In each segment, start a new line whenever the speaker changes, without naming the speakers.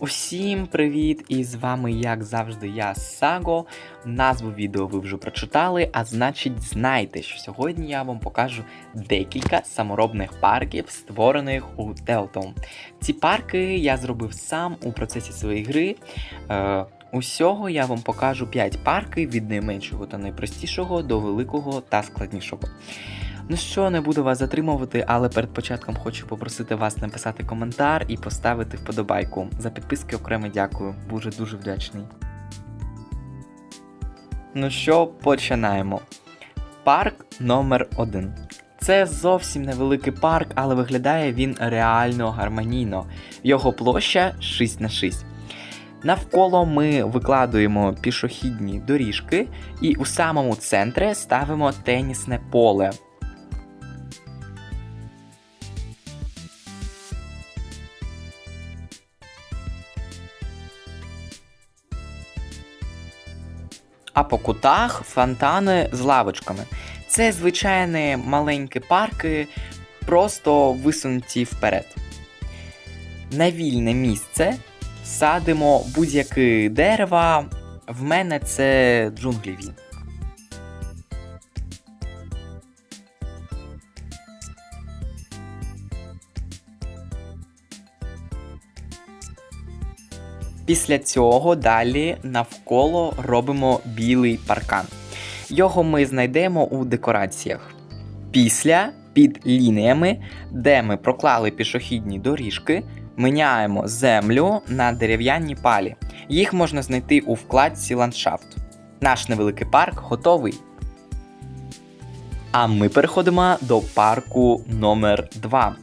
Усім привіт! І з вами, як завжди, я Саго. Назву відео ви вже прочитали, а значить, знайте, що сьогодні я вам покажу декілька саморобних парків, створених у Teltom. Ці парки я зробив сам у процесі своєї гри. Е, усього я вам покажу 5 парків від найменшого та найпростішого до великого та складнішого. Ну що, не буду вас затримувати, але перед початком хочу попросити вас написати коментар і поставити вподобайку. За підписки окремо дякую, дуже дуже вдячний. Ну що, починаємо. Парк номер 1 Це зовсім невеликий парк, але виглядає він реально гармонійно. Його площа 6 на 6. Навколо ми викладуємо пішохідні доріжки, і у самому центрі ставимо тенісне поле. А по кутах фонтани з лавочками. Це звичайні маленькі парки, просто висунуті вперед. На вільне місце садимо будь-яке дерева. В мене це джунгліві. Після цього далі навколо робимо білий паркан. Його ми знайдемо у декораціях. Після під лініями, де ми проклали пішохідні доріжки, міняємо землю на дерев'яні палі. Їх можна знайти у вкладці ландшафт. Наш невеликий парк готовий. А ми переходимо до парку номер 2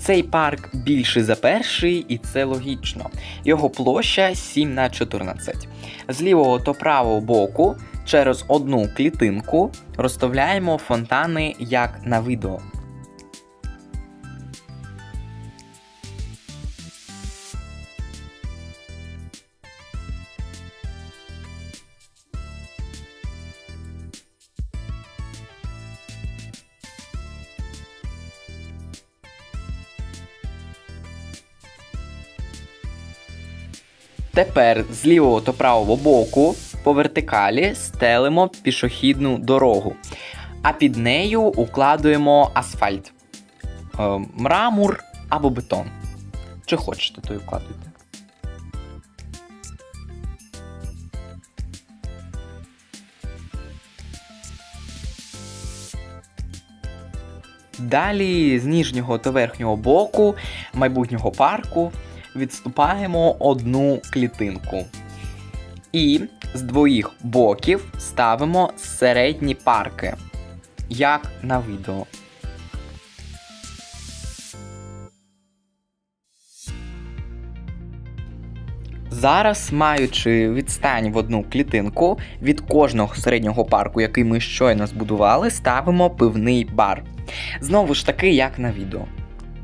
Цей парк більший за перший, і це логічно. Його площа 7 на 14. З лівого та правого боку через одну клітинку розставляємо фонтани як на відео. Тепер з лівого та правого боку по вертикалі стелимо пішохідну дорогу, а під нею укладуємо асфальт, е, мрамор або бетон. Чи хочете, то й вкладуйте. Далі з ніжнього та верхнього боку майбутнього парку відступаємо одну клітинку. І з двоїх боків ставимо середні парки, як на відео. Зараз, маючи відстань в одну клітинку від кожного середнього парку, який ми щойно збудували, ставимо пивний бар. Знову ж таки, як на відео.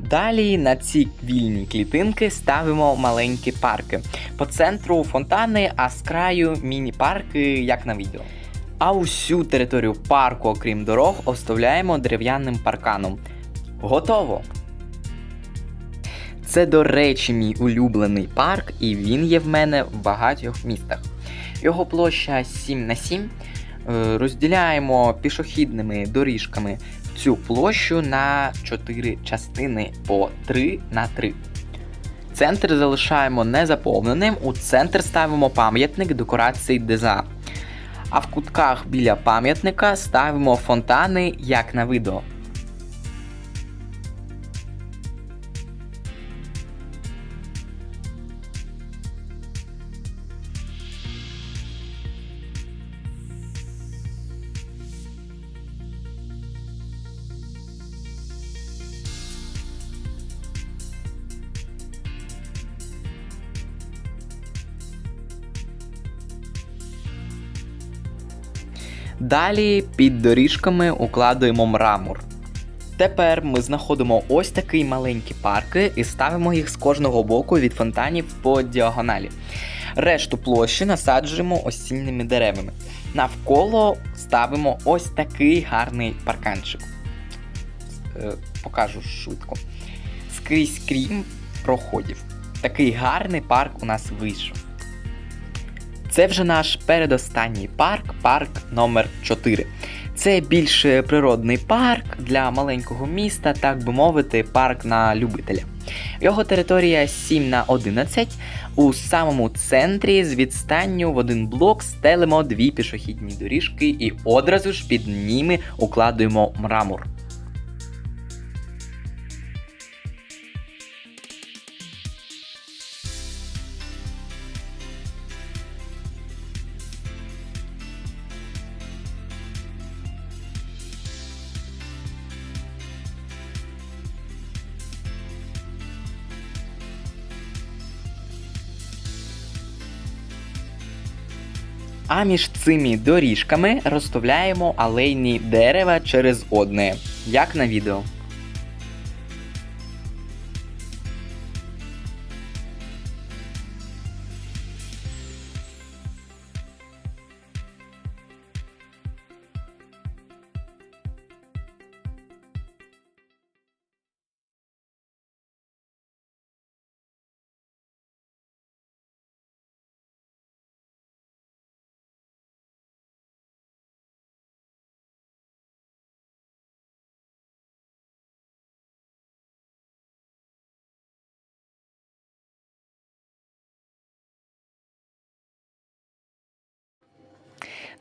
Далі на ці вільні клітинки ставимо маленькі парки. По центру фонтани, а з краю міні-парки, як на відео. А усю територію парку, окрім дорог, оставляємо дерев'яним парканом. Готово! Це, до речі, мій улюблений парк, і він є в мене в багатьох містах. Його площа 7 на 7. Е, Розділяємо пішохідними доріжками цю площу на 4 частини по 3 на 3. Центр залишаємо незаповненим. У центр ставимо пам'ятник декорації Деза. А в кутках біля пам'ятника ставимо фонтани, як на відео. Далі під доріжками укладуємо мрамор. Тепер ми знаходимо ось такі маленькі парки і ставимо їх з кожного боку від фонтанів по діагоналі. Решту площі насаджуємо осінніми деревами. Навколо ставимо ось такий гарний парканчик. Е, Покажу швидко. Скрізь крім проходів. такий гарний парк у нас вийшов. Це вже наш передостанній парк, парк номер 4 Це більш природний парк для маленького міста, так би мовити, парк на любителя. Його територія 7 на 11 У самому центрі з відстанню в один блок стелимо дві пішохідні доріжки і одразу ж під ними укладуємо мрамор. А між цими доріжками розставляємо алейні дерева через одне, як на відео.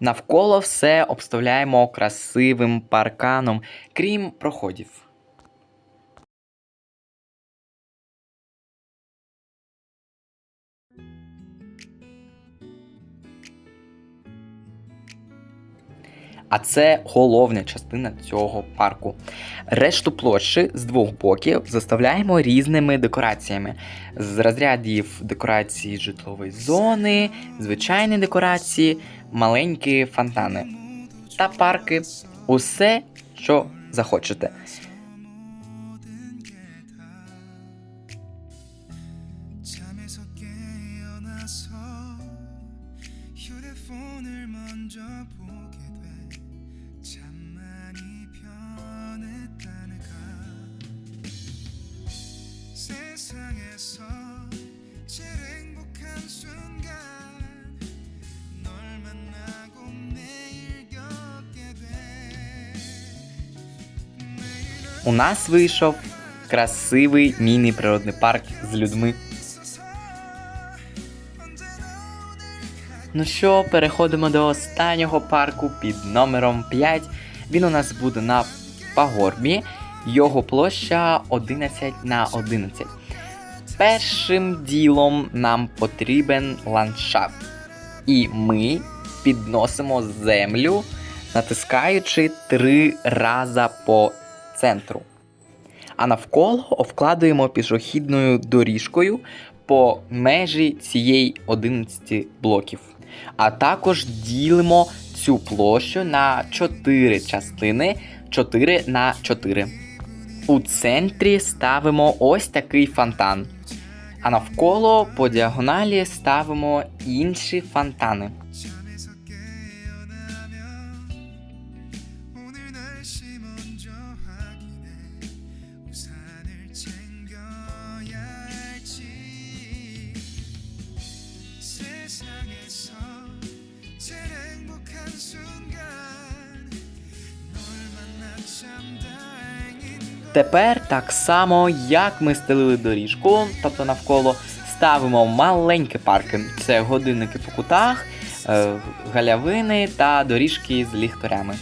Навколо все обставляємо красивим парканом, крім проходів. А це головна частина цього парку. Решту площі з двох боків заставляємо різними декораціями. З розрядів декорації житлової зони, звичайні декорації, маленькі фонтани та парки. Усе, що захочете.
잠에서 깨어나서 휴대폰을 먼저 보게
У нас вийшов красивий міні-природний парк з людьми. Ну що, переходимо до останнього парку під номером 5. Він у нас буде на пагорбі. Його площа 11 на 11. Першим ділом нам потрібен ландшафт. І ми підносимо землю, натискаючи три рази по центру. А навколо обкладуємо пішохідною доріжкою по межі цієї 11 блоків. А також ділимо цю площу на 4 частини 4 на 4. У центрі ставимо ось такий фонтан. А навколо по діагоналі ставимо інші фонтани. Тепер так само, як ми стелили доріжку, тобто навколо ставимо маленькі парки. Це годинники по кутах, е, галявини та доріжки з ліхтарями.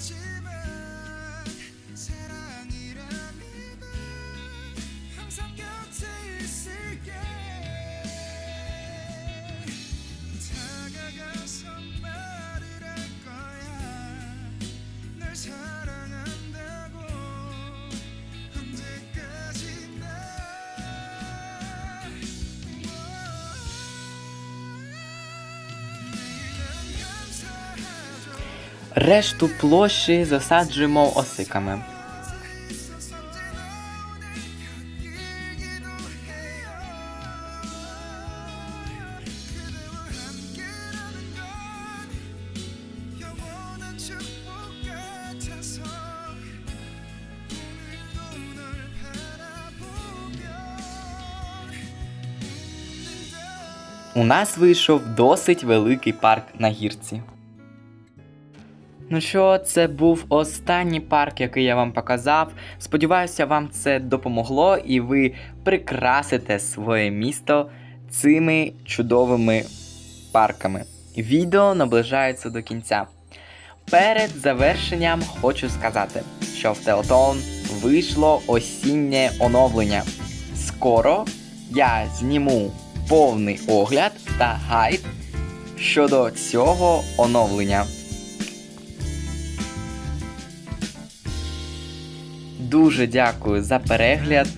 touching
Решту площі засаджуємо осиками. У нас вийшов досить великий парк на гірці. Ну що, це був останній парк, який я вам показав. Сподіваюся, вам це допомогло і ви прикрасите своє місто цими чудовими парками. Відео наближається до кінця. Перед завершенням хочу сказати, що в Телтон вийшло осіннє оновлення. Скоро я зніму повний огляд та гайд щодо цього оновлення. Дуже дякую за перегляд.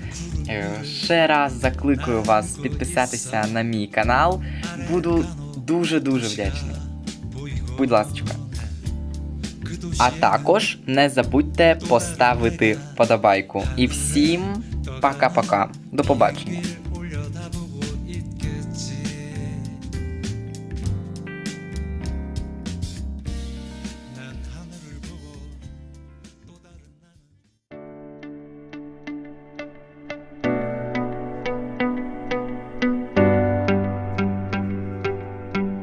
Е, Ще раз закликаю вас підписатися на мій канал. Буду дуже-дуже вдячний. Будь ласка. А також не забудьте поставити вподобайку. І всім пока-пока. До побачення.